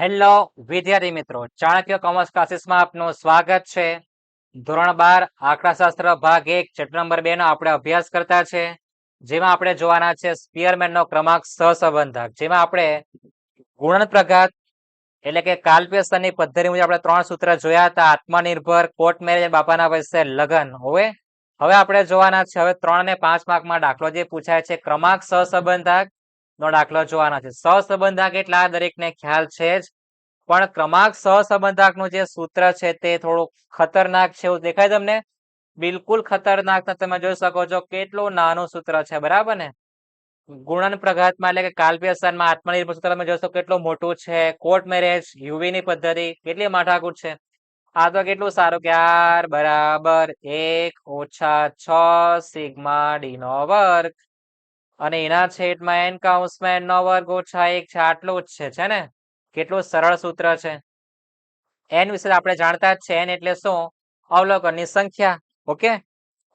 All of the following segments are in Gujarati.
હેલો, વિદ્યાર્થી મિત્રો, ચાણક્ય કોમર્સ ક્લાસીસમાં આપનું સ્વાગત છે. ધોરણ બાર, આંકડાશાસ્ત્ર ભાગ એક, ચેપ્ટર નંબર બે નો આપણે અભ્યાસ કરતા છે. જેમાં આપણે જોવાના છે સ્પિયરમેન નો ક્રમાંક સહસંબંધક. જેમાં આપણે ગુણન પ્રઘાત એટલે કે કાલ્પેશની પદ્ધતિ મુજબ આપણે ત્રણ સૂત્ર જોયા હતા, આત્મનિર્ભર કોર્ટ મેરેજ, બાપાના વચ્ચે લગન. હવે હવે આપણે જોવાના છે, હવે ત્રણ અને પાંચ માર્કમાં દાખલો જે પૂછાય છે, ક્રમાંક સહસંબંધક. નો દાખલો જોવાનો છે. સહસંબંધક એટલે દરેકને ખ્યાલ છે જ. પણ ક્રમાંક સહસંબંધકનું જે સૂત્ર છે તે થોડું ખતરનાક છે એવું દેખાય તમને? બિલકુલ ખતરનાક તમે જોઈ શકો છો કેટલું નાનું સૂત્ર છે, બરાબર ને? ગુણન પ્રઘાતમાં એટલે કે કાલ્પ્યસનમાં આત્મનિર્ભર સૂત્ર તમે જોશો કેટલું મોટું છે. કોર્ટ મેરેજ, યુવીની પદ્ધતિ કેટલી માઠાકૂટ છે? આ તો કેટલું સારું? કે આર બરાબર. એક ઓછા છ, સિગ્મા ડી નો વર્ગ. અને એના છેદમાં એન કાઉન્સમાં એનનો વર્ગ ઓછા એક છે, આટલું જ છે ને? કેટલું સરળ સૂત્ર છે. એન વિશે આપણે જાણતા જ છે એન એટલે શું? અવલોકનની સંખ્યા, ઓકે?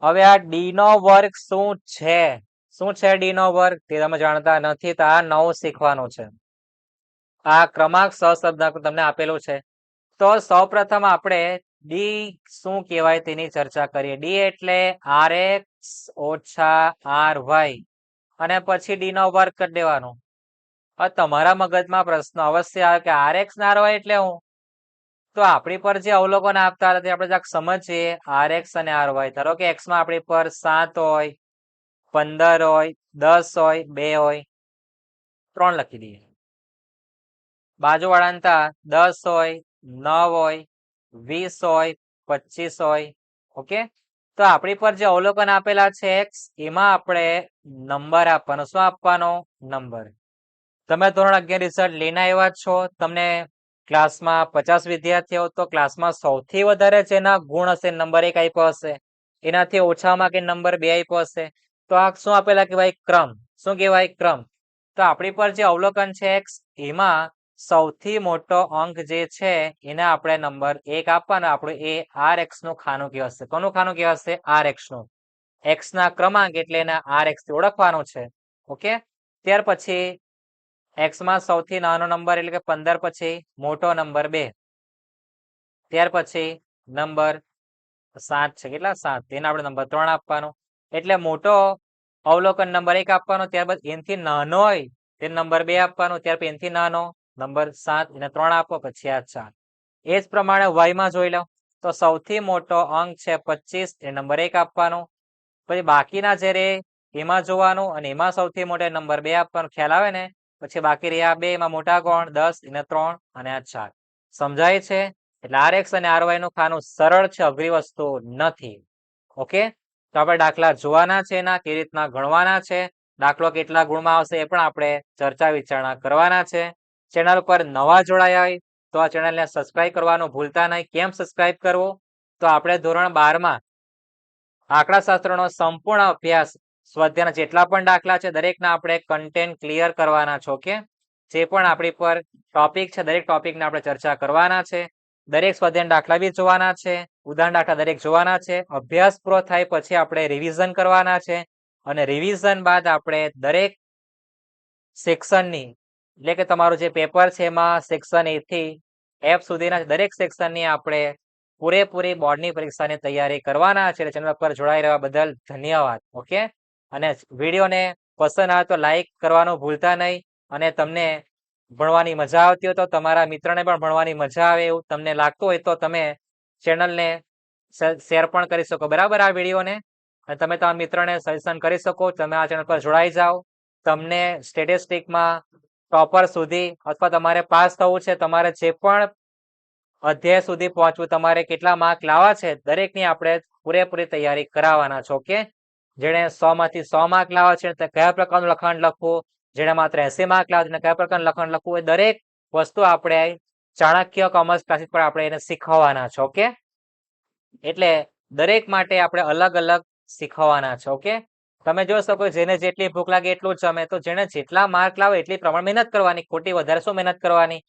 હવે આ ડી નો વર્ગ શું છે? શું છે ડી નો વર્ગ? તે તમે જાણતા નથી, તો આ નવું શીખવાનું છે. આ ક્રમાંક સહશબ્દાંક તમને આપેલું છે. તો સૌપ્રથમ આપણે ડી શું કહેવાય તેની ચર્ચા કરીએ. ડી એટલે આર એક્સ ઓછા આર વાય અને પછી ડી નો વર્ગ કરી દેવાનો. તમારા મગજમાં પ્રશ્ન અવશ્ય આવે કે આર એક્સ ના હોય એટલે હું? તો આપણી પર જે અવલોકન આપતા હતા આપણે સમજીએ. આર એક્સ અને આર વાય ધારો કે એક્સમાં આપણી પર સાત હોય, પંદર હોય, દસ હોય, બે હોય, ત્રણ લખી દઈએ. બાજુવાળા તા દસ હોય, નવ હોય, વીસ હોય પચીસ હોય, ઓકે? તો આપણી પર જે અવલોકન આપેલા છે એક્સ એમાં આપણે નંબર આપવાનો. શું આપવાનો? નંબર તમે ધોરણ અગિયાર રિઝલ્ટ લઈને આવ્યા છો. તમને ક્લાસમાં પચાસ વિદ્યાર્થીઓ, તો ક્લાસમાં સૌથી વધારે જેના ગુણ હશે નંબર એક આપ્યો હશે. એનાથી ઓછામાં કે નંબર બે આપ્યો હશે. તો આ શું આપેલા કહેવાય? ક્રમ. શું કહેવાય? ક્રમ. તો આપણી પર જે અવલોકન છે એક્સ એમાં સૌથી મોટો અંક જે છે, એને આપણે નંબર એક આપવાનો. આપણું એ આર એક્સનું ખાનું કહેવાશે. કોનું ખાનું કહેવાશે? આર એક્સનું. એક્સ ના ક્રમાંક એટલે એને આર એક્સથી ઓળખવાનું છે. ઓકે? ત્યાર પછી એક્સમાં સૌથી નાનો નંબર એટલે કે પંદર, પછી મોટો નંબર બે. ત્યાર પછી નંબર સાત છે. કેટલા? સાત. તેને આપણે નંબર ત્રણ આપવાનો. એટલે મોટો અવલોકન નંબર એક આપવાનો, ત્યારબાદ એનથી નાનો હોય, તે નંબર બે આપવાનો. ત્યાર પછી એનથી નાનો નંબર સાત, એને ત્રણ આપો, પછી આ ચાર. એ જ પ્રમાણે વાયમાં જોઈ લો. તો સૌથી મોટો અંક છે પચીસ, એ નંબર એક આપવાનો. પછી બાકીના જે રે એમાં જોવાનું અને એમાં સૌથી મોટો નંબર બે આપવાનો, ખ્યાલ આવે ને? પછી બાકી રહ્યા બે, એમાં મોટા કોણ? દસ, એને ત્રણ અને આ ચાર. સમજાય છે? એટલે આર એક્સ અને આર વાયનું ખાનું સરળ છે, અઘરી વસ્તુ નથી. ઓકે? તો આપણે દાખલા જોવાના છે એના કેવી રીતના ગણવાના છે. દાખલો કેટલા ગુણમાં આવશે એ પણ આપણે ચર્ચા વિચારણા કરવાના છે. ચેનલ પર નવા જોડાયા હોય તો આ ચેનલને સબસ્ક્રાઇબ કરવાનું ભૂલતા નહીં. કેમ સબસ્ક્રાઇબ કરવો? તો આપણે ધોરણ બારમાં આંકડાશાસ્ત્રનો સંપૂર્ણ અભ્યાસ સ્વાધ્યાયના જેટલા પણ દાખલા છે દરેકના આપણે કન્ટેન્ટ ક્લિયર કરવાના છો કે જે પણ આપણી પર ટોપિક છે, દરેક ટોપિકને આપણે ચર્ચા કરવાના છે. દરેક સ્વાધ્યાયના દાખલા બી જોવાના છે. ઉદાહરણ દાખલા દરેક જોવાના છે. અભ્યાસ પૂરો થાય પછી આપણે રિવિઝન કરવાના છે. અને રિવિઝન બાદ આપણે દરેક સેક્શનની એટલે કે તમારું જે પેપર છે એમાં સેક્શન એ થી એફ સુધીના દરેક સેક્શનની આપણે પૂરેપૂરી બોર્ડની પરીક્ષાની તૈયારી કરવાના છે. ચેનલ પર જોડાઈ રહેવા બદલ ધન્યવાદ. ઓકે? અને વિડીયોને પસંદ આવે તો લાઈક કરવાનું ભૂલતા નહીં. અને તમને ભણવાની મજા આવતી હોય તો તમારા મિત્રને પણ ભણવાની મજા આવે એવું તમને લાગતું હોય તો તમે ચેનલને શેર પણ કરી શકો. બરાબર આ વિડીયોને? અને તમે તમારા મિત્રને સજેશન કરી શકો. તમે આ ચેનલ પર જોડાઈ જાઓ. તમને સ્ટેટિસ્ટિકમાં ટોપર સુધી અથવા તમારે પાસ થવું છે, તમારે જે પણ અધ્યાય સુધી પહોંચવું, તમારે કેટલા માર્ક લાવવા છે, દરેકની આપણે પૂરેપૂરી તૈયારી કરાવવાના છો કે જેણે સો માંથી સો માર્ક લાવવા છે કયા પ્રકારનું લખાણ લખવું, જેણે માત્ર એસી માર્ક લાવવા છે કયા પ્રકારનું લખાણ લખવું, એ દરેક વસ્તુ આપણે ચાણક્ય કોમર્સ ક્લાસીસ પર આપણે એને શીખવવાના છો કે એટલે દરેક માટે આપણે અલગ અલગ શીખવવાના છો ઓકે તમે જોઈ શકો જેને જેટલી ભૂખ લાગે એટલું જ જમે તો જેને જેટલા માર્ક લાવે એટલી પ્રમાણ મહેનત કરવાની, ખોટી વધારે શું મહેનત કરવાની?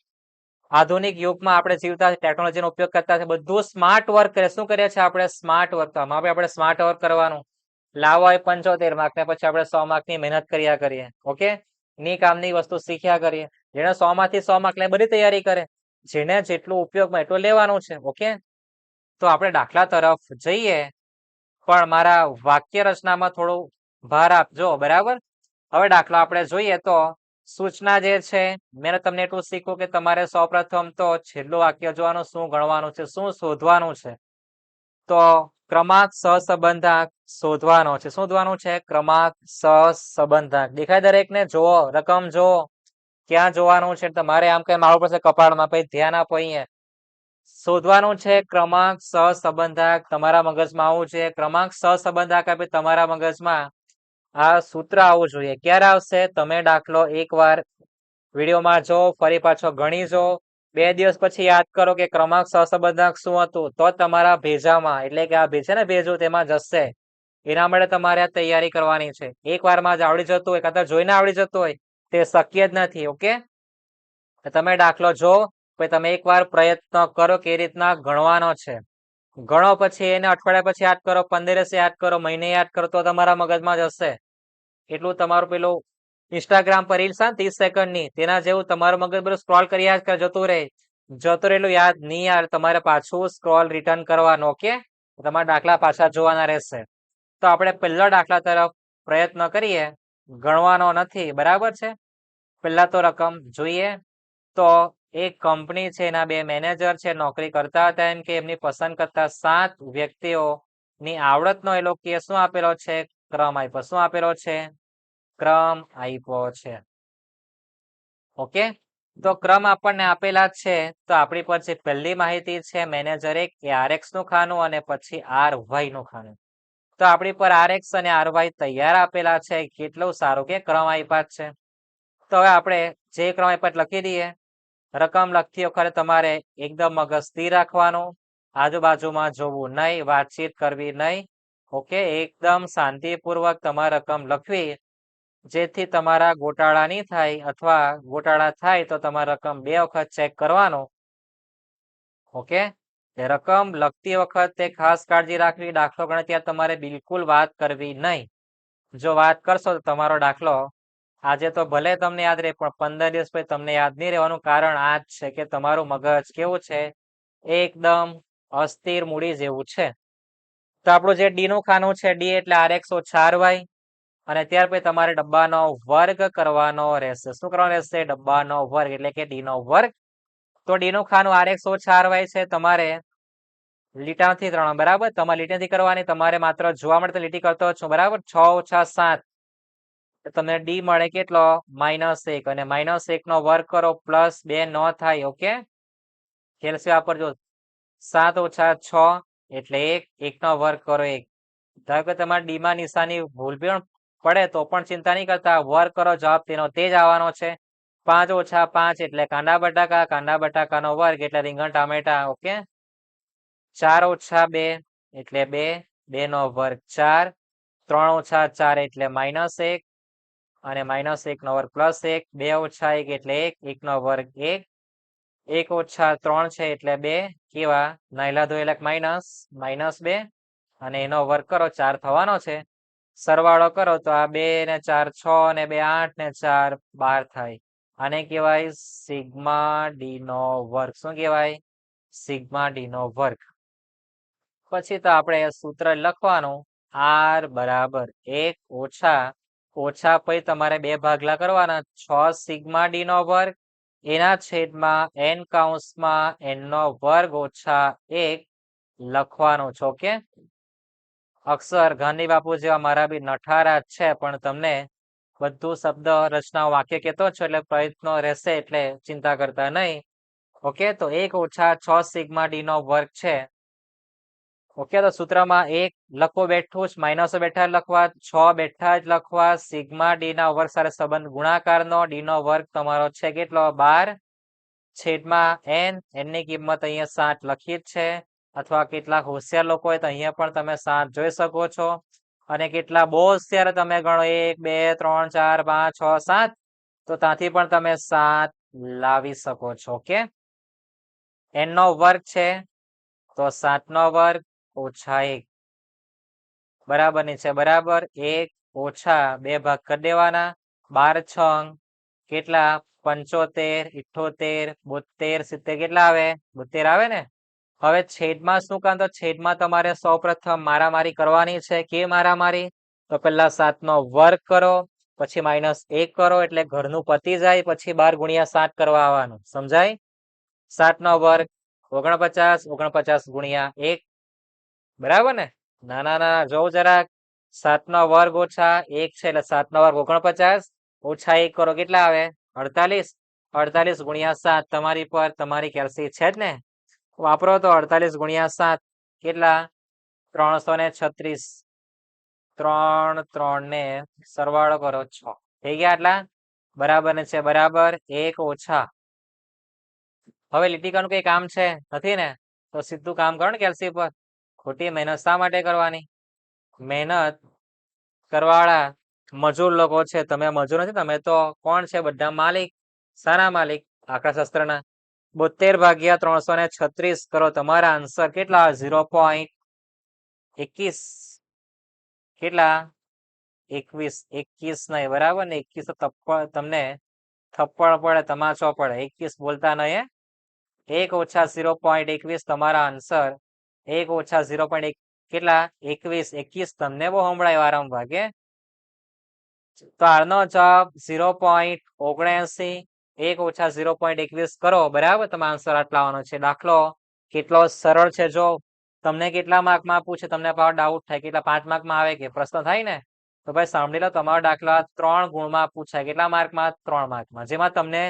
આધુનિક યુગમાં આપણે જીવતા ટેકનોલોજીનો ઉપયોગ કરતા બધું સ્માર્ટ વર્ક કરે. શું કરીએ છીએ આપણે? સ્માર્ટ વર્ક આપણે સ્માર્ટ વર્ક કરવાનું. લાવવા હોય પંચોતેર માર્ક ને પછી આપણે સો માર્કની મહેનત કર્યા કરીએ. ઓકે ની કામની વસ્તુ શીખ્યા કરીએ. જેને સો માંથી સો માર્ક લે બધી તૈયારી કરે. જેને જેટલું ઉપયોગમાં એટલું લેવાનું છે. ઓકે તો આપણે દાખલા તરફ જઈએ. પણ મારા વાક્ય રચનામાં થોડું ભાર આપજો બરાબર? હવે દાખલો આપણે જોઈએ તો, સૂચના જે છે, મેં તમને એટલું શીખ્યું કે તમારે સૌપ્રથમ તો છેલ્લું વાક્ય જોવાનું, શું ગણવાનું છે, શું શોધવાનું છે? તો ક્રમાંક સહસંબંધાક શોધવાનો છે. શોધવાનું છે? ક્રમાંક સહસંબંધાંક. દેખાય દરેકને? જુઓ રકમ જુઓ ક્યાં જોવાનું છે? તમારે આમ કઈ મારવું પડશે કપાળમાં. પછી ધ્યાન આપો અહીંયા. શોધવાનું છે ક્રમાંક સહસંબંધાક તમારા મગજમાં આવું છે. ક્રમાંક સહસંબંધાંક આપી તમારા મગજમાં. આ સૂત્ર આવવું જોઈએ. ક્યારે આવશે? તમે દાખલો એકવાર વિડીયોમાં જો, ફરી પાછો ગણી જો બે દિવસ પછી યાદ કરો કે ક્રમાંક સહસંબંધાંક શું હતું? તો તમારા ભેજામાં, એટલે કે આ ભેજ ને ભેજો, તેમાં જશે. એના માટે તમારે આ તૈયારી કરવાની છે. એક વારમાં જ આવડી જતું હોય કદાચ જોઈને આવડી જતું હોય, તે શક્ય જ નથી, ઓકે? તમે દાખલો જો, પછી તમે એકવાર પ્રયત્ન કરો કે રીતના ગણવાનો છે. ગણો પછી એને અઠવાડિયા પછી યાદ કરો પંદરસે યાદ કરો, મહિને યાદ કરો, તો તમારા મગજમાં જશે. એટલું તમારું પેલું ઇન્સ્ટાગ્રામ પર રીલ્સ આ ત્રીસ સેકન્ડની તેના જેવું તમારું મગજ બધું સ્ક્રોલ કરી યાદ જતું રહે. જતો રહેલું યાદ નહીં યાર, તમારે પાછું સ્ક્રોલ રિટર્ન કરવાનું ઓકે તમારા દાખલા પાછા જોવાના રહેશે. તો આપણે પહેલા દાખલા તરફ પ્રયત્ન કરીએ. ગણવાનો નથી, બરાબર છે? પહેલા તો રકમ જોઈએ. તો એક કંપની છે, એના બે મેનેજર છે, નોકરી કરતા હતા એમ કે એમની પસંદ કરતા સાત વ્યક્તિઓની આવડતનો એ લોકો શું આપેલો છે. ક્રમ આપ્યો. શું આપેલો છે? ક્રમ આપ્યો છે. ઓકે? તો ક્રમ આપણને આપેલા છે, તો આપણી પર જે પહેલી માહિતી છે મેનેજર એક એ આર એક્સનું ખાનું અને પછી આર વાયનું ખાનું. તો આપણી પર આર એક્સ અને આર વાય તૈયાર આપેલા છે, કેટલું સારું કે ક્રમ આપ્યા છે. તો હવે આપણે જે ક્રમ આપ્યા લખી દઈએ. રકમ લખતી વખતે તમારે એકદમ મગજ સ્થિર રાખવાનું, આજુબાજુમાં જોવું નહીં, વાતચીત કરવી નહીં ઓકે, એકદમ શાંતિપૂર્વક તમારે રકમ લખવી. જેથી તમારા ગોટાળા નહીં થાય અથવા ગોટાળા થાય તો તમારે રકમ બે વખત ચેક કરવાનો. ઓકે રકમ લખતી વખતે ખાસ કાળજી રાખવી. દાખલો ગણે ત્યાં તમારે બિલકુલ વાત કરવી નહીં. જો વાત કરશો તો તમારો દાખલો આજે તો ભલે તમને યાદ રહે, પણ પંદર દિવસ પછી તમને યાદ નહીં રહેવાનું કારણ આ જ છે કે તમારું મગજ કેવું છે? એકદમ અસ્થિર મૂડી જેવું છે. તો આપણું જે ડી નું ખાનું છે, ડી એટલે આર એકસો ચાર વાય, અને ત્યાર પછી તમારે ડબ્બાનો વર્ગ કરવાનો રહેશે. શું કરવાનો રહેશે? ડબ્બાનો વર્ગ, એટલે કે ડી નો વર્ગ. તો ડી નું ખાનું આર એકસો ચાર વાય છે, તમારે લીટાથી ત્રણ, બરાબર? તમારે લીટીથી કરવાની, તમારે માત્ર જોવા મળે લીટી કરતો છું, બરાબર? છ ઓછા સાત. તમને ડી મળે કેટલો? માઇનસ એક, અને માઇનસ એક નો વર્ગ કરો, પ્લસ બે ન થાય, ઓકે? કેલ્સી વાપરજો સાત ઓછા છ એટલે એક એક નો વર્ગ કરો એક. ધારો કે તમારે ડી માં નિશાની ભૂલ પણ પડે તો પણ ચિંતા નહીં કરતા. વર્ગ કરો જવાબ તેનો તે જ આવવાનો છે. પાંચ ઓછા પાંચ એટલે કાંદા બટાકા કાંદા બટાકાનો વર્ગ એટલે રીંગણ, ટામેટા, ઓકે? ચાર ઓછા બે એટલે બે બે નો વર્ગ ચાર. ત્રણ ઓછા ચાર એટલે માઇનસ એક. અને માઇનસ એક નો વર્ગ પ્લસ એક. બે ઓછા એક એટલે એક એક નો વર્ગ એક. એક ઓછા ત્રણ છે એટલે બે, કેવા? નાયલા ધોયેલા માઇનસ માઇનસ બે, અને એનો વર્ગ કરો, ચાર થવાનો છે. સરવાળો કરો તો આ બે ને ચાર છ ને બે આઠ ને ચાર બાર થાય. આને કહેવાય સિગ્મા ડી નો શું કહેવાય? સિગ્મા ડી નો પછી તો આપણે સૂત્ર લખવાનું. આર બરાબર એક ઓછા ઓછા પછી તમારે બે ભાગલા કરવાના. છ સિગ્મા ડી વર્ગ એના છેદમાં એન કાઉન્સમાં એન નો વર્ગ ઓછા એક લખવાનો છો કે અક્ષર ગાંધી બાપુ જેવા મારા બી નઠારા છે, પણ તમને બધું શબ્દ રચનાઓ વાક્ય કેતો છો, એટલે પ્રયત્નો રહેશે, એટલે ચિંતા કરતા નહીં, ઓકે? તો એક ઓછા છ સિગ્મા ડી નો વર્ગ છે. ઓકે, તો સૂત્રમાં એક લખો બેઠું જ માઇનસો બેઠા લખવા, છ બેઠા જ લખવા, સિગ્મા ડી ના વર્ગ સાથે સંબંધ ગુણાકારનો, ડી નો વર્ગ તમારો છે કેટલો? બાર. છેદમાં એન એનની કિંમત અહીંયા સાત લખી જ છે. અથવા કેટલાક હોશિયાર લોકો હોય તો અહીંયા પણ તમે સાત જોઈ શકો છો. અને કેટલા બહુ હોશિયાર તમે ગણો, એક, બે, ત્રણ, ચાર, પાંચ, છ, સાત. તો ત્યાંથી પણ તમે સાત લાવી શકો છો, ઓકે? એન નો વર્ગ છે, તો સાત નો વર્ગ ઓછા એક. બરાબરની છે, બરાબર? એક ઓછા બે ભાગ કરી દેવાના. બાર છ કેટલા? પંચોતેર ઇઠોતેર બોતેર સિત્તેર કેટલા આવે? બોતેર આવે ને? હવે છેદમાં શું કામ? તો છેદમાં તમારે સૌપ્રથમ મારામારી કરવાની છે. કે મારામારી? તો પેલા સાત નો વર્ગ કરો, પછી માઇનસ એક કરો, એટલે ઘરનું પતી જાય, પછી બાર ગુણ્યા સાત કરવા આવવાનું. સમજાય? સાત નો વર્ગ ઓગણપચાસ ઓગણપચાસ ગુણ્યા એક બરાબર ને? ના ના ના જોઉં જરાક. સાતનો વર્ગ ઓછા એક છે એટલે સાતનો વર્ગ ઓગણપચાસ. ઓછા એક કરો, કેટલા આવે? અડતાલીસ. અડતાલીસ ગુણ્યા સાત તમારી પર, તમારી કેલ્સી છે જ ને? વાપરો તો અડતાલીસ ગુણ્યા સાત. કેટલા? ત્રણસો ને છત્રીસ. ત્રણ ત્રણ ને સરવાળો કરો, છ. થઈ ગયા આટલા? બરાબર ને છે, બરાબર. એક ઓછા. હવે લીટીકાનું કઈ કામ છે? નથી ને? તો સીધું કામ કરો ને કેલ્સી પર. ખોટી મહેનત શા માટે કરવાની? મહેનત કરવાવાળા મજૂર લોકો છે, તમે મજૂર નથી, તમે તો કોણ છે બધા માલિક? સારા માલિક આંકડાશાસ્ત્રના બોતેર ભાગ્યા ત્રણસો ને છત્રીસ કરો, તમારા આન્સર કેટલા? ઝીરો પોઈન્ટ એકવીસ. કેટલા? એકવીસ. એકવીસ નહીં, બરાબર ને? એકવીસ તમને થપ્પડ પડે, તમાચો પડે. એકવીસ બોલતા નહીં એક ઓછા ઝીરો પોઈન્ટ એકવીસ, તમારા આન્સર એક ઓછા ઝીરો પોઈન્ટ કેટલા? એકવીસ. એકવીસ તમને બહુ સંભળાય વારંવાર કે? તો આનો જવાબ ઝીરો પોઈન્ટ ઓગણસી. એક ઓછા ઝીરો પોઈન્ટ એકવીસ કરો. બરાબર? તમે આન્સર આટલા છે. દાખલો કેટલો સરળ છે જો તમને કેટલા માર્કમાં પૂછે તમને પાછો ડાઉટ થાય. કેટલા પાંચ માર્કમાં આવે કે? પ્રશ્ન થાય ને? તો ભાઈ સાંભળી લો, તમારો દાખલા ત્રણ ગુણમાં પૂછાય કેટલા માર્કમાં ત્રણ માર્કમાં જેમાં તમને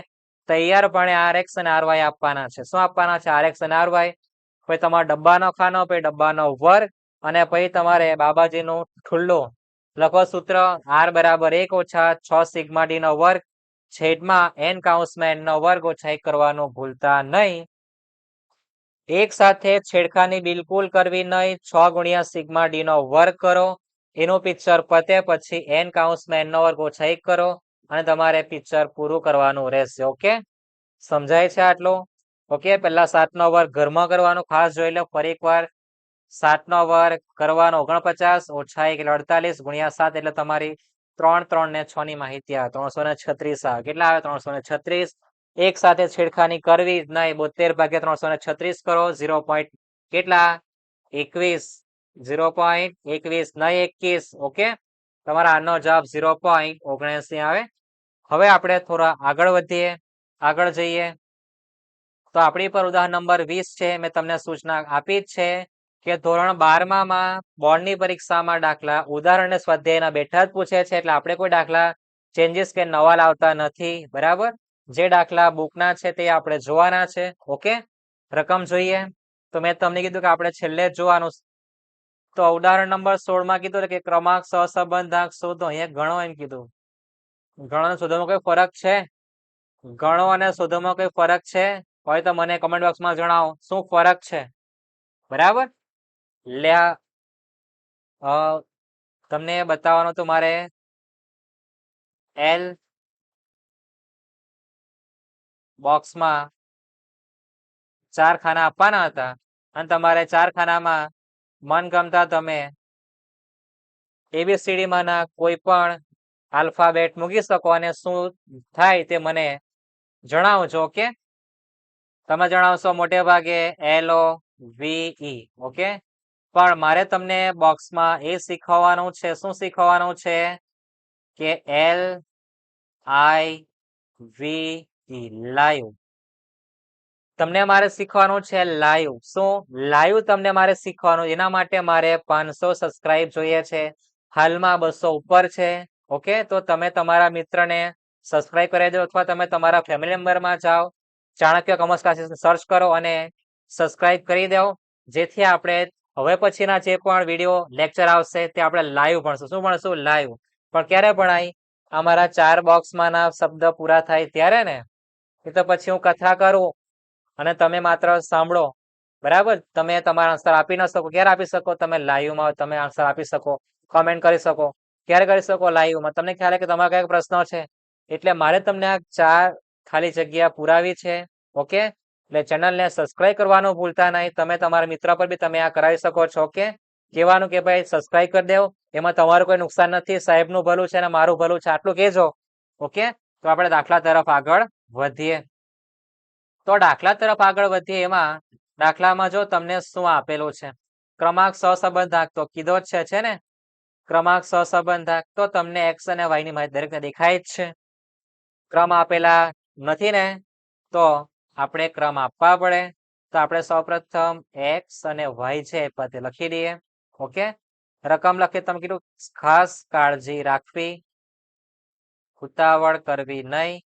તૈયારપણે આર એક્સ અને આરવાય આપવાના છે. શું આપવાના છે? આર એક્સ અને આર વાય પછી તમારો ડબ્બાનો ખાનો, પછી ડબ્બાનો વર્ગ અને પછી તમારે બાબાજીનો ઠુલ્લો લખો સૂત્ર આર બરાબર એક ઓછા છ સિગ્મા ડી નો વર્ગ છેદમાં એન કાઉન્સમાં એન વર્ગ ઓછા એક કરવાનું ભૂલતા નહીં. એક સાથે છેડખાની બિલકુલ કરવી નહીં. છ ગુણ્યા સિગ્મા ડી નો વર્ગ કરો. એનું પિક્ચર પતે પછી એન કાઉન્સમાં એન નો વર્ગ ઓછા એક કરો અને તમારે પિક્ચર પૂરું કરવાનું રહેશે, ઓકે? સમજાય છે આટલું? ઓકે, પહેલા સાતનો વર્ગ ઘરમાં કરવાનો, ખાસ જોઈ લો, ફરી એકવાર. સાતનો વર્ગ કરવાનો, ઓગણપચાસ, ઓછા એક એટલે અડતાલીસ, ગુણ્યા સાત એટલે તમારી ત્રણ ત્રણ ને છ ની માહિતી આવે. ત્રણસો ને છત્રીસ આવે. કેટલા આવે? ત્રણસો ને છત્રીસ. એક સાથે છેડખાની કરવી નહીં. બોતેર ભાગ્યા ત્રણસો ને છત્રીસ કરો. ઝીરો પોઈન્ટ કેટલા? એકવીસ. ઝીરો પોઈન્ટ એકવીસ, નહીં એકવીસ. ઓકે? તમારા આનો જવાબ ઝીરો પોઈન્ટ ઓગણસી આવે. હવે આપણે થોડા આગળ વધીએ. આગળ જઈએ. તો આપણી પર ઉદાહરણ નંબર વીસ છે, મેં તમને સૂચના આપી જ છે કે ધોરણ બારમામાં બોર્ડની પરીક્ષામાં દાખલા ઉદાહરણ સ્વાધ્યાયના બેઠા જ પૂછે છે, એટલે આપણે કોઈ દાખલા ચેન્જીસ કે નવા લાવતા નથી, બરાબર? જે દાખલા બુકના છે તે આપણે જોવાના છે, ઓકે? રકમ જોઈએ. તો મેં તમને કીધું કે આપણે છેલ્લે જોવાનું તો ઉદાહરણ નંબર સોળમાં કીધું કે ક્રમાંક સહસંબંધાંક શોધો, અહીંયા ગણો એમ કીધું. ગણો શોધોમાં કોઈ ફરક છે? ગણો અને શોધોમાં કોઈ ફરક છે? હોય તો મને કમેન્ટ બોક્સમાં જણાવો શું ફરક છે? બરાબર? લે અ, તમને બતાવવાનું તો મારે એલ બોક્સમાં ચાર ખાના આપવાના હતા. અને તમારે ચાર ખાનામાં મનગમતા તમે એબીસીડીમાંના કોઈ પણ આલ્ફાબેટ મૂકી શકો અને શું થાય તે મને જણાવજો ઓકે તમે જણાવશો મોટે ભાગે એલ ઓ વીઈ ઓકે પણ મારે તમને બોક્સમાં એ શીખવવાનું છે, શું શીખવવાનું છે? કે L I V E live. તમને મારે શીખવાનું છે લાઈવ. શું? લાઈવ તમને મારે શીખવાનું, એના માટે મારે પાંચસો સબસ્ક્રાઇબ જોઈએ છે. હાલમાં બસો ઉપર છે ઓકે તો તમે તમારા મિત્રને સબસ્ક્રાઇબ કરી દો અથવા તમે તમારા ફેમિલી મેમ્બરમાં જાઓ. ચાણક્ય કોમર્સ ક્લાસીસ સર્ચ કરો અને સબસ્ક્રાઇબ કરી દો જેથી આપણે હવે પછીના જે પણ વીડિયો લેક્ચર આવશે તે આપણે લાઈવ ભણશું. શું ભણશું? લાઈવ પણ ક્યારે ભણાય? અમારા ચાર બોક્સમાંના શબ્દ પૂરા થાય ત્યારે ને? એ તો પછી હું કથા કરું અને તમે માત્ર સાંભળો. બરાબર? તમે તમારા આન્સર આપી ન શકો. ક્યારે આપી શકો? તમે લાઈવમાં તમે આન્સર આપી શકો. કોમેન્ટ કરી શકો. ક્યારે કરી શકો? લાઈવમાં તમને ખ્યાલ કે તમારા કયા પ્રશ્નો છે? એટલે મારે તમને આ ચાર ખાલી જગ્યા પુરાવી છે. ઓકે એટલે ચેનલને સબસ્ક્રાઇબ કરવાનું ભૂલતા નહીં. તમે તમારા મિત્ર પર બી તમે આ કરાવી શકો છો ઓકે કહેવાનું કે ભાઈ સબસ્ક્રાઇબ કરી દેવો. એમાં તમારું કોઈ નુકસાન નથી. સાહેબનું ભલું છે અને મારું ભલું છે, આટલું કહેજો. ઓકે તો આપણે દાખલા તરફ આગળ વધીએ. તો દાખલા તરફ આગળ વધીએ. એમાં દાખલામાં જો તમને શું આપેલું છે? ક્રમાંક સહસંબંધાક તો કીધો જ છે છે ને? ક્રમાંક સહસંબંધાક તો તમને એક્સ અને વાયની માહિતી દરેકને દેખાય જ છે. ક્રમ આપેલા નથી ને? તો આપણે ક્રમ આપવા પડે. તો આપણે સૌપ્રથમ એક્સ અને વાય છે એ પતે લખી દઈએ. ઓકે? રકમ લખી તમે કીધું ખાસ કાળજી રાખવી. ઉતાવળ કરવી નહીં.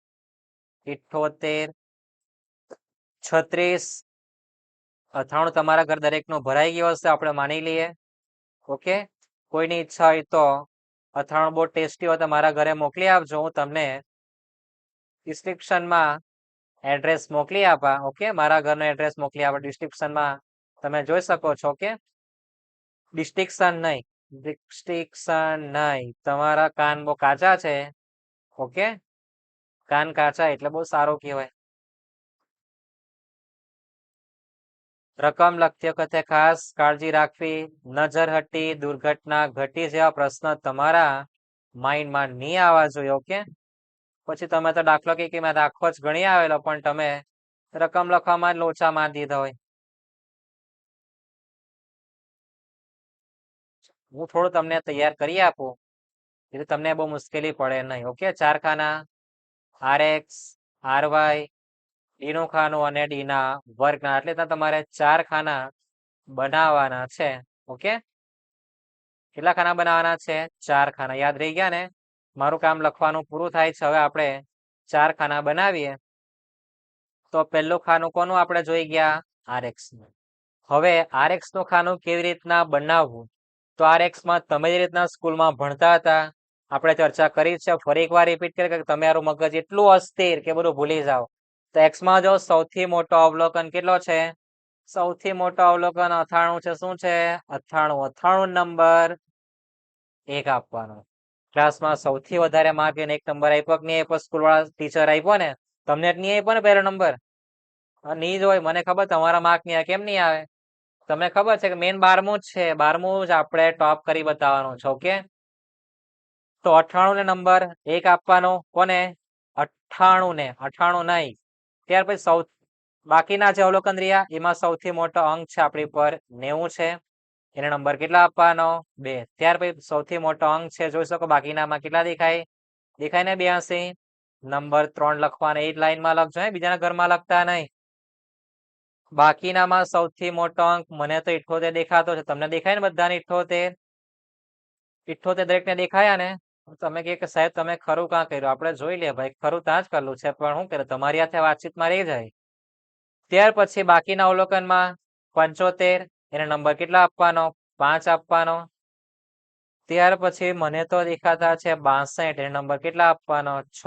ઇઠોતેર, છત્રીસ, અથાણું તમારા ઘર દરેકનું ભરાઈ ગયું હશે, આપણે માની લઈએ. ઓકે? કોઈની ઈચ્છા હોય તો અથાણું બહુ ટેસ્ટી હોય તો મારા ઘરે મોકલી આપજો. હું તમને ડિસ્ક્રિપ્શનમાં એડ્રેસ મોકલી આપા ઓકે મારા ઘરનો એડ્રેસ મોકલી આપા. ડિસ્ક્રિપ્શનમાં તમે જોઈ શકો છો કે ડિસ્ટિક્શન નહીં ડિસ્ટિક્શન નહીં. તમારા કાન બહુ કાચા છે ઓકે કાન કાચા એટલે બહુ સારું કહેવાય. રકમ, લખતી વખતે ખાસ કાળજી રાખવી. નજર હટી દુર્ઘટના ઘટી જેવા પ્રશ્ન તમારા માઇન્ડમાં નહીં આવવા જોઈએ ઓકે પછી તમે તો દાખલો કે મેં આખો જ ગણી આવેલો, પણ તમે રકમ લખવામાં લોચા મારી દીધા હોય. હું થોડું તમને તૈયાર કરી આપું. એટલે તમને બહુ મુશ્કેલી પડે નહીં, ઓકે? ચાર ખાના આર એક્સ આર વાય ડીનું ખાનું અને ડીના વર્ગના, એટલે તમારે ચાર ખાના બનાવવાના છે, ઓકે? કેટલા ખાના બનાવવાના છે? ચાર ખાના યાદ રહી ગયા ને? મારું કામ લખવાનું પૂરું થાય છે, હવે આપણે ચાર ખાના બનાવીએ. તો પહેલું ખાનું કોનું આપણે જોઈ ગયા? આર એક્સ હવે આર એક્સનું ખાનું કેવી રીતના બનાવવું? તો આર એક્સમાં તમે જે રીતના સ્કૂલમાં ભણતા હતા, આપણે ચર્ચા કરી છે, ફરી એકવાર રિપીટ કરી કે તમારું મગજ એટલું અસ્થિર કે બધું ભૂલી જાઓ. તો એક્સમાં જો સૌથી મોટો અવલોકન કેટલો છે? સૌથી મોટો અવલોકન અથાણું છે, શું છે? અથાણું. અથાણું નંબર એક આપવાનો. ક્લાસમાં સૌથી વધારે માર્ક એને એક નંબર આપ્યો કે નહીં આપ્યો? સ્કૂલ વાળા ટીચર આપ્યો ને? તમને નહીં આપ્યો ને પહેલો નંબર નહીં જ હોય, મને ખબર તમારા માર્ક નહીં કેમ નહીં આવે? તમને ખબર છે કે મેન બારમું જ છે. બારમું જ આપણે ટોપ કરી બતાવવાનું છે ઓકે તો અઠાણું ને નંબર એક આપવાનો. કોને? અઠાણું ને અઠાણું નહીં. ત્યાર પછી સૌ, બાકીના જે અવલોકન રહ્યા, એમાં સૌથી મોટો અંક છે આપણી પર નેવું છે. એને નંબર કેટલા આપવાનો? બે. ત્યાર પછી સૌથી મોટો અંક છે, જોઈ શકો બાકીનામાં કેટલા દેખાય? દેખાય ને બ્યાસી. નંબર ત્રણ લખવાના, એ જ લાઈનમાં લખજો, હે. બીજાના ઘરમાં લખતા નહીં. બાકીનામાં સૌથી મોટો અંક, મને તો ઇઠોતેર દેખાતો છે. તમને દેખાય ને બધાને ઇઠોતેર? ઇઠોતેર દરેકને દેખાયા ને? તમે કે સાહેબ, તમે ખરું કાં કર્યું? આપણે જોઈ લે ભાઈ, ખરું ત્યાં જ કરલું છે, પણ શું કરે તમારી સાથે વાતચીતમાં રહી જાય. ત્યાર પછી બાકીના અવલોકનમાં પંચોતેર એને નંબર કેટલા આપવાનો? પાંચ આપવાનો. ત્યાર પછી મને તો દેખાતા છે બાસઠ. એને નંબર કેટલા આપવાનો? છ.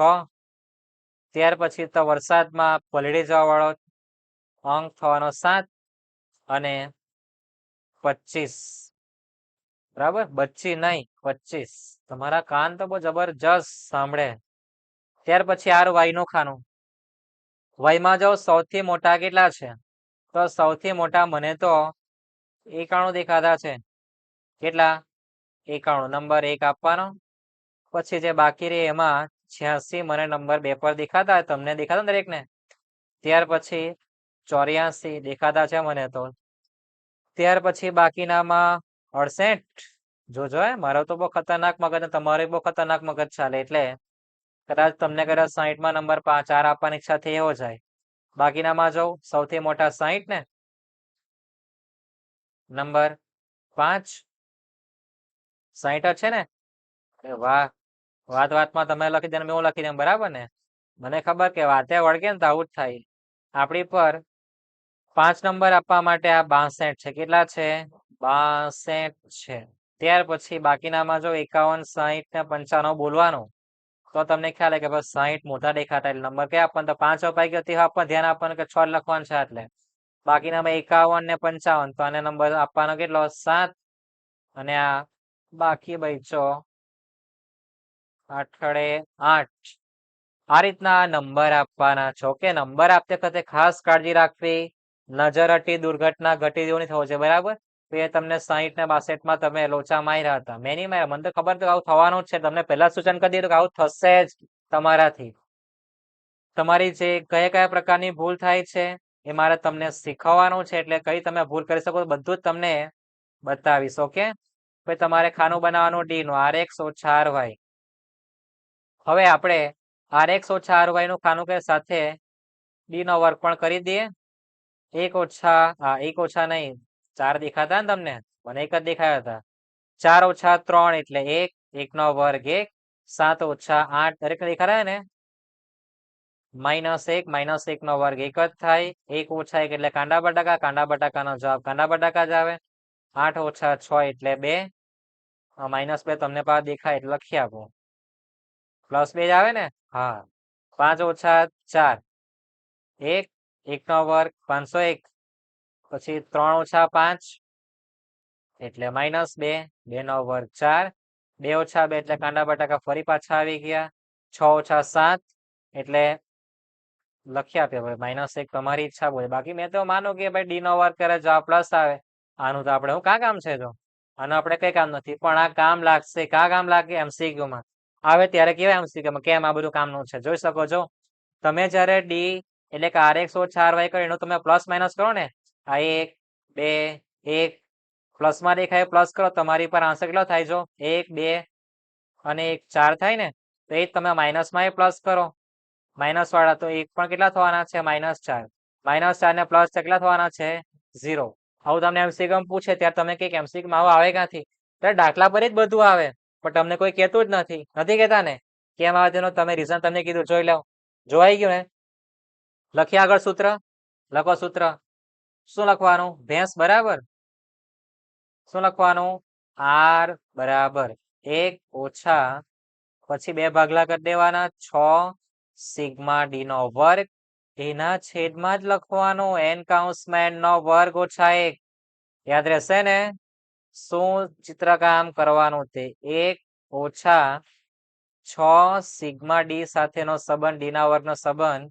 ત્યાર પછી તો વરસાદમાં પલળી જવા વાળો અંક થવાનો સાત અને પચીસ. બરાબર? બચ્ચી નહીં, પચીસ. તમારા કાન તો બહુ જબરજસ્ત સાંભળે. ત્યાર પછી આર વાયનું ખાનું. વાયમાં જો સૌથી મોટા કેટલા છે? તો સૌથી મોટા મને તો એકાણું દેખાતા છે. કેટલા? એકાણું. નંબર એક આપવાનો. પછી જે બાકી રહે એમાં છ્યાસી મને નંબર બે પર દેખાતા તમને દેખાતા દરેક ને ત્યાર પછી ચોર્યાસી દેખાતા છે મને તો. ત્યાર પછી બાકીનામાં અડસઠ. જોજો મારો તો બહુ ખતરનાક મગજ તમારે બહુ ખતરનાક મગજ ચાલે, એટલે કદાચ તમને કદાચ સાહીઠમાં નંબર ચાર આપવાની ઈચ્છા થઈ એવો જાય. બાકીનામાં જો સૌથી મોટા સાહીઠ ને નંબર પાંચ. સાહીઠ છે ને? વાહ. વાત વાતમાં તમે લખી દે હું લખી દઉં, બરાબર ને? મને ખબર કે વાતે વળગે ને તો આવું જ થાય. આપણી પર પાંચ નંબર આપવા માટે આ બાસઠ છે. કેટલા છે? બાસઠ છે. ત્યાર પછી બાકીનામાં જો એકાવન સાહીઠ ને પંચાણું બોલવાનું, તો તમને ખ્યાલ કે બસ સાહીઠ મોટા દેખાતા એટલે નંબર કયા આપવાનો? તો પાંચ અપાઈ ગયો, તે આપવા ધ્યાન આપવાનું કે છ લખવાનું છે એટલે? બાકીનામાં એકાવન ને પંચાવન. તો આને નંબર આપવાનો કેટલો? સાત. અને આ બાકી બચો આઠડે આઠ. આ રીતના નંબર આપવાના છો. કે નંબર આપતી વખતે ખાસ કાળજી રાખવી. નજર હટી દુર્ઘટના ઘટી જેવું થવું છે બરાબર? તો એ તમને સાહીઠ ને બાસઠમાં તમે લોચા માર્યા હતા. મેં નહીં માર્યા. મને તો ખબર તો આવું થવાનું જ છે. તમને પહેલા સૂચન કરી દીધું કે આવું થશે જ તમારાથી. તમારી જે કયા કયા પ્રકારની ભૂલ થાય છે? એ મારે તમને શીખવવાનું છે એટલે કઈ તમે ભૂલ કરી શકો બધું જ તમને બતાવીશ, ઓકે? પછી તમારે ખાનું બનાવવાનું ડી નું, આર એક્સ ઓછા આર વાય. હવે આપણે આર એક્સ ઓછા આર વાયનું ખાનું કે સાથે ડી નો વર્ક પણ કરી દઈએ. એક ઓછા, હા, એક ઓછા નહીં, ચાર દેખાતા ને તમને? મને એક જ દેખાયા હતા. ચાર ઓછા ત્રણ એટલે એક એક નો વર્ગ એક, સાત ઓછા આઠ દરેક દેખાડે ને? માઇનસ એક માઇનસ એક નો વર્ગ એક જ થાય એક ઓછા એક એટલે કાંડા બટાકા કાંડા બટાકાનો જવાબ કાંડા બટાકા જ આવે આઠ ઓછા છ એટલે બે માઇનસ બે તમને પાછા દેખાય એટલે લખી આપો। પ્લસ બે જ આવે ને? હા। પાંચ ઓછા ચાર, એક એક નો વર્ગ પાંચસો એક, પછી ત્રણ ઓછા પાંચ, એટલે માઇનસ બે બે નો વર્ગ ચાર, બે ઓછા બે એટલે કાંડા બટાકા ફરી પાછા આવી ગયા, છ ઓછા સાત, એટલે લખી આપ્યો ભાઈ માઇનસ એક તમારી ઈચ્છા બોલે. બાકી મેં તો માનું કે ભાઈ ડી નો વર્ગ કરે જવાબ પ્લસ આવે. આનું તો આપણે, હું કા કામ છે જો આનું આપણે કઈ કામ નથી, પણ આ કામ લાગશે. કા કામ લાગે? એમસીક્યુ માં. આવે ત્યારે કેવા એમસીક્યુ માં, કેમ આ બધું કામનું છે? જોઈ શકો છો. તમે જ્યારે ડી એટલે કે આર એક્સ ચાર વાય કરો, એનું તમે પ્લસ માઇનસ કરો ને, આ એક, બે, એક પ્લસમાં દેખાય પ્લસ કરો, તમારી પર આન્સર કેટલો થાય જો? એક, બે અને એક, ચાર થાય ને, તો એ તમે માઇનસમાં એ પ્લસ કરો. માઇનસ વાળા તો એક પણ કેટલા થવાના છે? માઇનસ ચાર. માઇનસ ચાર ને પ્લસ કેટલા થવાના છે? ઝીરો. આવું તમને એમસીકમ પૂછે ત્યારે તમે કંઈક એમસીકમ આવું, આવે ક્યાંથી? ત્યારે દાખલા પર જ બધું આવે, પણ તમને કોઈ કહેતું જ નથી. નથી કહેતા ને? કેમ આવે તેનો તમે રીઝન તમને કીધું, જોઈ લો. જોવાઈ ગયું ને? લખીએ આગળ સૂત્ર? લખો સૂત્ર. શું લખવાનું? ભેંસ બરાબર? શું લખવાનું? આર બરાબર. એક ઓછા, પછી બે ભાગલા કરી દેવાના, છ સિગ્મા ડી નો વર્ગ, એના છેદમાં જ લખવાનું એન કાઉન્સમેન્ટ નો વર્ગ ઓછા એક. યાદ રહેશે ને? શું ચિત્રકામ કરવાનું તે? એક ઓછા છ સિગ્મા ડી સાથેનો સંબંધ, ડી ના વર્ગનો સંબંધ.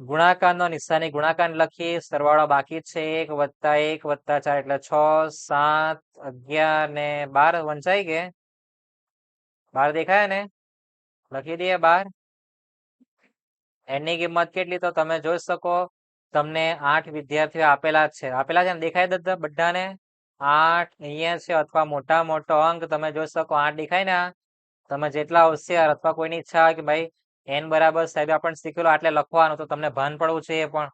ગુણાકારનો નિશાની ગુણાકાર લખી સરવાળો બાકી છે એક વત્તા એક વત્તા ચાર, એટલે છ, સાત, અગિયાર ને બાર વંચાઈ કે બાર દેખાય ને? લખી દઈએ બાર? એની કિંમત કેટલી તો તમે જોઈ શકો. તમને આઠ વિદ્યાર્થીઓ આપેલા છે. આપેલા છે દેખાય બધાને? આઠ અહીંયા છે અથવા મોટા મોટો અંક તમે જોઈ શકો. આઠ દેખાય ને તમે જેટલા હોશિયાર અથવા કોઈની ઈચ્છા હોય કે ભાઈ એન બરાબર સાહેબ આપણને શીખેલો આટલે લખવાનું તો તમને ભાન પડવું છે એ પણ.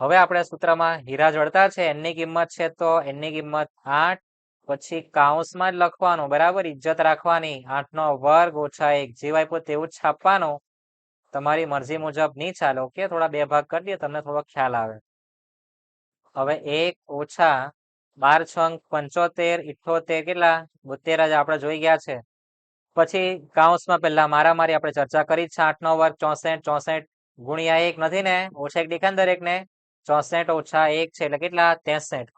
હવે આપણે સૂત્રમાં હીરા જોડતા છે. એનની કિંમત છે તો એની કિંમત આઠ પછી કાઉન્સમાં જ લખવાનું, બરાબર? ઇજ્જત રાખવાની. આઠ નો વર્ગ ઓછા એક. જેવું આપ્યું તેવું જ છાપવાનું. તમારી મરજી મુજબ નહીં ચાલે. ઓકે? થોડા બે ભાગ કરી દે, તમને થોડો ખ્યાલ આવે. હવે એક ઓછા બાર છ પંચોતેર, ઇઠોતેર કેટલા? બોતેર જ આપણે જોઈ ગયા છે. પછી કાઉન્સમાં પહેલા મારામારી આપણે ચર્ચા કરી. છે આઠ નો વર્ગ ચોસઠ ચોસઠ ગુણ્યા એક નથી ને? ઓછા એક દેખાય દરેક ને ચોસઠ ઓછા એક છે એટલે કેટલા? ત્રેસઠ.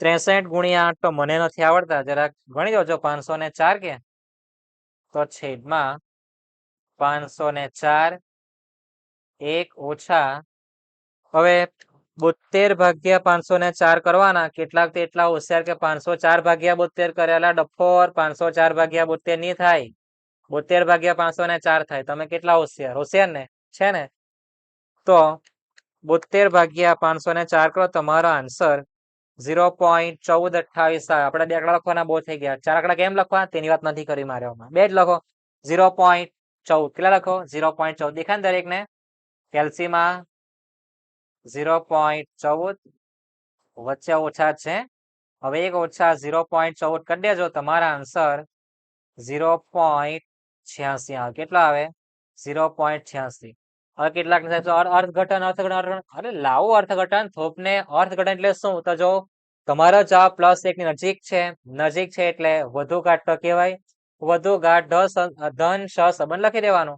ત્રેસઠ ગુણ્યા આઠ તો મને નથી આવડતા. જરાક ગણી દોજો, પાંચસો ને ચાર કે. તો છેદમાં પાંચસો ને ચાર એક ઓછા હવે બોતેર ભાગ્યા પાંચસો ને ચાર કરવાના. કેટલાક એટલા હોશિયાર કે પાંચસો ચાર ભાગ્યા બોતેર કરેલા ડફોર પાંચસો ચાર ભાગ્યા બોતેરની થાય. બોતેર ભાગ્યા પાંચસો ને ચાર થાય. તમે કેટલા હોશિયાર? હોશિયાર ને? છે ને? તો બોતેર ભાગ્યા પાંચસો ને ચાર કરો. તમારો આન્સર ઝીરો પોઈન્ટ ચૌદ અઠ્ઠાવીસ આપણે બે આંકડા લખવાના બહુ થઈ ગયા. ચાર આંકડા કેમ લખવા તેની વાત નથી કરી મારે બે જ લખો. ઝીરો પોઈન્ટ ચૌદ. કેટલા લખો? ઝીરો પોઈન્ટ ચૌદ. દેખાય ને દરેકને? કેલ્સીમાં ઝીરો પોઈન્ટ ચૌદ વચ્ચે ઓછા છે. હવે એક ઓછા ઝીરો પોઈન્ટ ચૌદ કરી દેજો. તમારા આન્સર ઝીરો પોઈન્ટ છ્યાસી. આવે કેટલા આવે? ઝીરો પોઈન્ટ છ્યાસી. હવે કેટલાક અર્થઘટન અર્થઘટન. અરે લાવો અર્થઘટન. થોપને અર્થઘટન એટલે શું? તો જો તમારો જવાબ પ્લસ એકની નજીક છે. નજીક છે એટલે વધુ તો કહેવાય. વધુ ગાઢ ધન, સ સંબંધ લખી દેવાનો.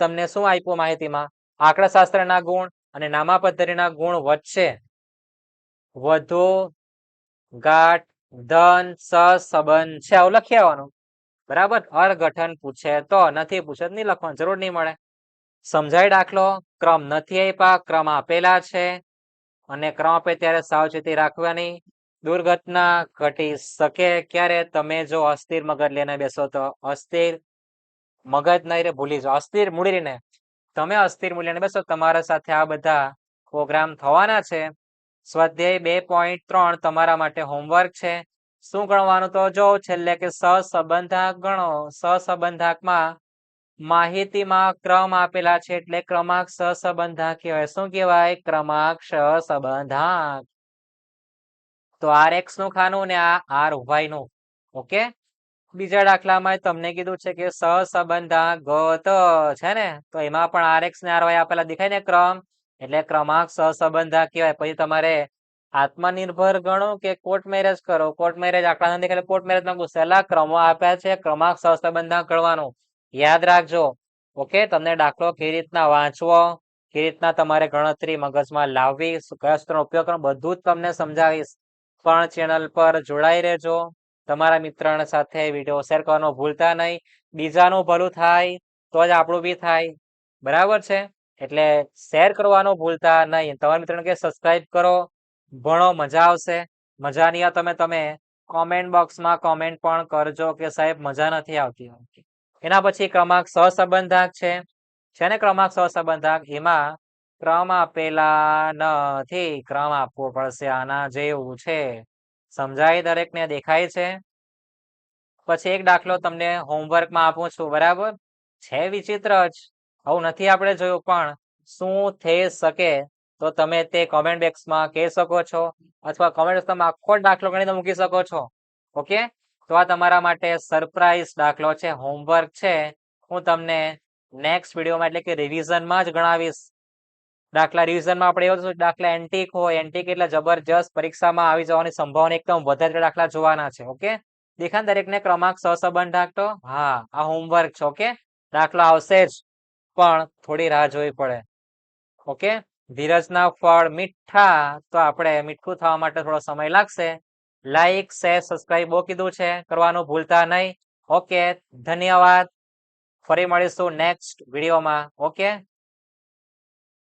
તમને શું આપ્યું માહિતીમાં? આંકડાશાસ્ત્રના ગુણ અને નામા પદ્ધતિના ગુણ વચ્ચે વધુ ગાઢ, ધન, સ સંબંધ છે. આવું લખી આવવાનું. બરાબર? અર્ગઠન પૂછે તો નથી પૂછે, નહીં લખવાનું, જરૂર નહીં મળે. સમજાય દાખલો, ક્રમ નથી આપ્યા, ક્રમ આપેલા છે. અને ક્રમ આપે ત્યારે સાવચેતી રાખવાની દુર્ઘટના ઘટી શકે ક્યારે? તમે જો અસ્થિર મગજ લઈને બેસો તો અસ્થિર મગજ નહીં રે, ભૂલી જાઓ. અસ્થિર મૂડીને તમે અસ્થિર મૂલ્યને બેસો. તમારા સાથે આ બધા પ્રોગ્રામ થવાના છે. સ્વાધ્યાય બે પોઈન્ટ ત્રણ તમારા માટે હોમવર્ક છે. શું ગણવાનું તો જો છેલ્લે કે સહસંબંધાક ગણો. સહસંબંધાકમાં માહિતીમાં ક્રમ આપેલા છે એટલે ક્રમાંક સહસંબંધાક કહેવાય. શું કહેવાય? ક્રમાંક સહસંબંધાક તો આર એક્સનું ખાનું ને આ આર વાયનું. ઓકે? બીજા દાખલામાં તમને કીધું છે કે સહસંબંધાક ગત છે ને? તો એમાં પણ આર એક્સ ને આર વાય આપેલા દેખાય ને ક્રમ? એટલે ક્રમાંક સહસંબંધા કહેવાય. પછી તમારે આત્મનિર્ભર ગણો કે કોર્ટ મેરેજ કરો? કોર્ટ મેરેજ આંકડા એટલે કોર્ટ મેરેજમાં ગુસેલા ક્રમો આપ્યા છે. ક્રમાંક સહસંબંધાક ગણવાનું. યાદ રાખજો. ઓકે તમને દાખલો કેવી રીતના વાંચવો કેવી રીતના તમારે ગણતરી મગજમાં લાવવી કયા સૂત્રનો ઉપયોગ કરવો, બધું જ તમને સમજાવીશ. પણ ચેનલ પર જોડાઈ રહેજો. તમારા મિત્ર સાથે વીડિયો શેર કરવાનો ભૂલતા નહીં. બીજાનું ભલું થાય, તો જ આપણું બી થાય. બરાબર છે? એટલે શેર કરવાનું ભૂલતા નહીં. તમારા મિત્રોને કે સબસ્ક્રાઇબ કરો. ભણો, મજા આવશે. મજા નહીં તમે તમે કોમેન્ટ બોક્સમાં કોમેન્ટ પણ કરજો કે સાહેબ, મજા નથી આવતી. એના પછી ક્રમાંક સહસંબંધાક છે. છે ને ક્રમાંક સહસંબંધાક? એમાં ક્રમ આપેલા નથી. ક્રમ આપવો પડશે આના જેવું છે. સમજાય દરેકને? દેખાય છે? પછી એક દાખલો તમને હોમવર્કમાં આપું છું, બરાબર? છે વિચિત્ર જ. આવું નથી આપણે જોયું, પણ શું થઈ શકે તો તમે તે કોમેન્ટ બોક્સમાં કહી શકો છો, અથવા કોમેન્ટ બોક્સમાં આખો દાખલો ગણીને મૂકી શકો છો. ઓકે? તો આ તમારા માટે સરપ્રાઈઝ દાખલો છે હોમવર્ક છે. હું તમને નેક્સ્ટ વિડીયોમાં એટલે કે રિવિઝનમાં જ ગણાવીશ. દાખલા રિવિઝનમાં આપણે એવું દાખલા એન્ટિક હોય એન્ટિક એટલે જબરજસ્ત પરીક્ષામાં આવી જવાની સંભાવના એકદમ વધારે દાખલા જોવાના છે, ઓકે? દેખાય દરેકને ક્રમાંક સહસંબંધ રાખતો? હા, આ હોમવર્ક છે, ઓકે? દાખલો આવશે જ, પણ થોડી રાહ જોવી પડે, ઓકે? ધીરજના ફળ મીઠા, તો આપણે મીઠું થવા માટે થોડો સમય લાગશે. લાઈક શેર સબસ્ક્રાઈબ બહુ કીધું છે. કરવાનું ભૂલતા નહીં. ઓકે ધન્યવાદ. ફરી મળીશું નેક્સ્ટ વિડીયોમાં ઓકે